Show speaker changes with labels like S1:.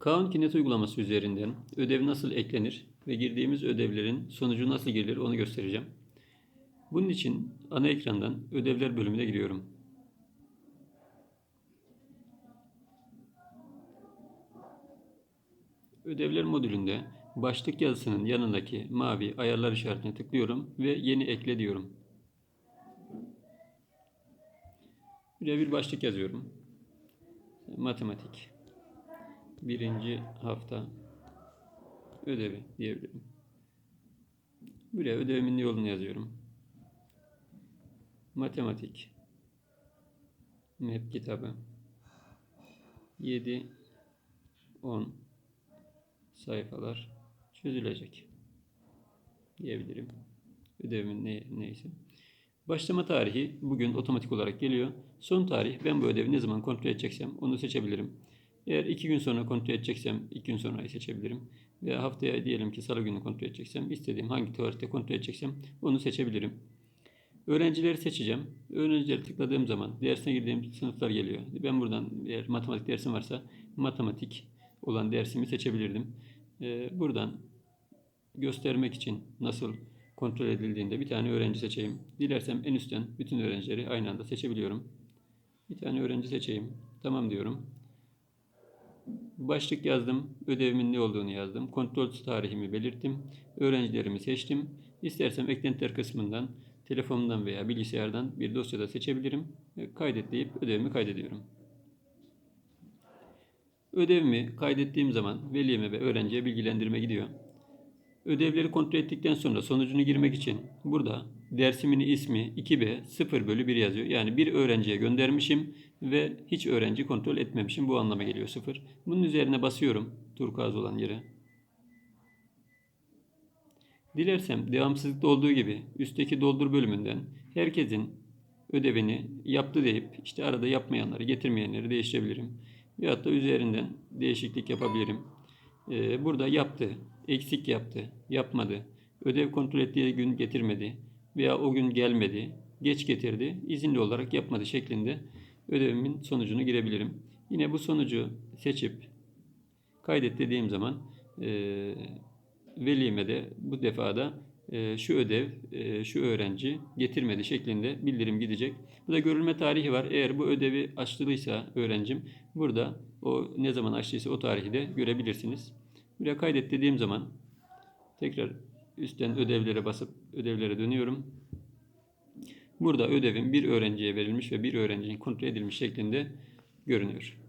S1: Kaan Kinet uygulaması üzerinden ödev nasıl eklenir ve girdiğimiz ödevlerin sonucu nasıl girilir onu göstereceğim. Bunun için ana ekrandan ödevler bölümüne giriyorum. Ödevler modülünde başlık yazısının yanındaki mavi ayarlar işaretine tıklıyorum ve yeni ekle diyorum. Buraya bir başlık yazıyorum. Matematik. Birinci hafta ödevi diyebilirim. Buraya ödevimin yolunu yazıyorum. Matematik. MEP kitabı. 7 10 sayfalar çözülecek diyebilirim. Ödevimin ne, neyse. Başlama tarihi bugün otomatik olarak geliyor. Son tarih ben bu ödevi ne zaman kontrol edeceksem onu seçebilirim. Eğer iki gün sonra kontrol edeceksem iki gün sonrayı seçebilirim. Veya haftaya diyelim ki salı günü kontrol edeceksem istediğim hangi tarihte kontrol edeceksem onu seçebilirim. Öğrencileri seçeceğim. Öğrencileri tıkladığım zaman dersine girdiğim sınıflar geliyor. Ben buradan eğer matematik dersim varsa matematik olan dersimi seçebilirdim. Ee, buradan göstermek için nasıl kontrol edildiğinde bir tane öğrenci seçeyim. Dilersem en üstten bütün öğrencileri aynı anda seçebiliyorum. Bir tane öğrenci seçeyim. Tamam diyorum. Başlık yazdım. Ödevimin ne olduğunu yazdım. Kontrol tarihimi belirttim. Öğrencilerimi seçtim. İstersem eklentiler kısmından telefonumdan veya bilgisayardan bir dosyada seçebilirim. Kaydet deyip ödevimi kaydediyorum. Ödevimi kaydettiğim zaman velime ve öğrenciye bilgilendirme gidiyor. Ödevleri kontrol ettikten sonra sonucunu girmek için burada dersimin ismi 2B 0 bölü 1 yazıyor. Yani bir öğrenciye göndermişim ve hiç öğrenci kontrol etmemişim. Bu anlama geliyor 0. Bunun üzerine basıyorum turkuaz olan yere. Dilersem devamsızlıkta olduğu gibi üstteki doldur bölümünden herkesin ödevini yaptı deyip işte arada yapmayanları getirmeyenleri değiştirebilirim. Veyahut da üzerinden değişiklik yapabilirim. Ee, burada yaptı, eksik yaptı, yapmadı, ödev kontrol ettiği gün getirmedi veya o gün gelmedi, geç getirdi, izinli olarak yapmadı şeklinde ödevimin sonucunu girebilirim. Yine bu sonucu seçip kaydet dediğim zaman e, velime de bu defada e, şu ödev, e, şu öğrenci getirmedi şeklinde bildirim gidecek. Bu da görülme tarihi var. Eğer bu ödevi açtıysa öğrencim burada o ne zaman açtıysa o tarihi de görebilirsiniz. Buraya kaydet dediğim zaman tekrar üstten ödevlere basıp ödevlere dönüyorum. Burada ödevim bir öğrenciye verilmiş ve bir öğrencinin kontrol edilmiş şeklinde görünüyor.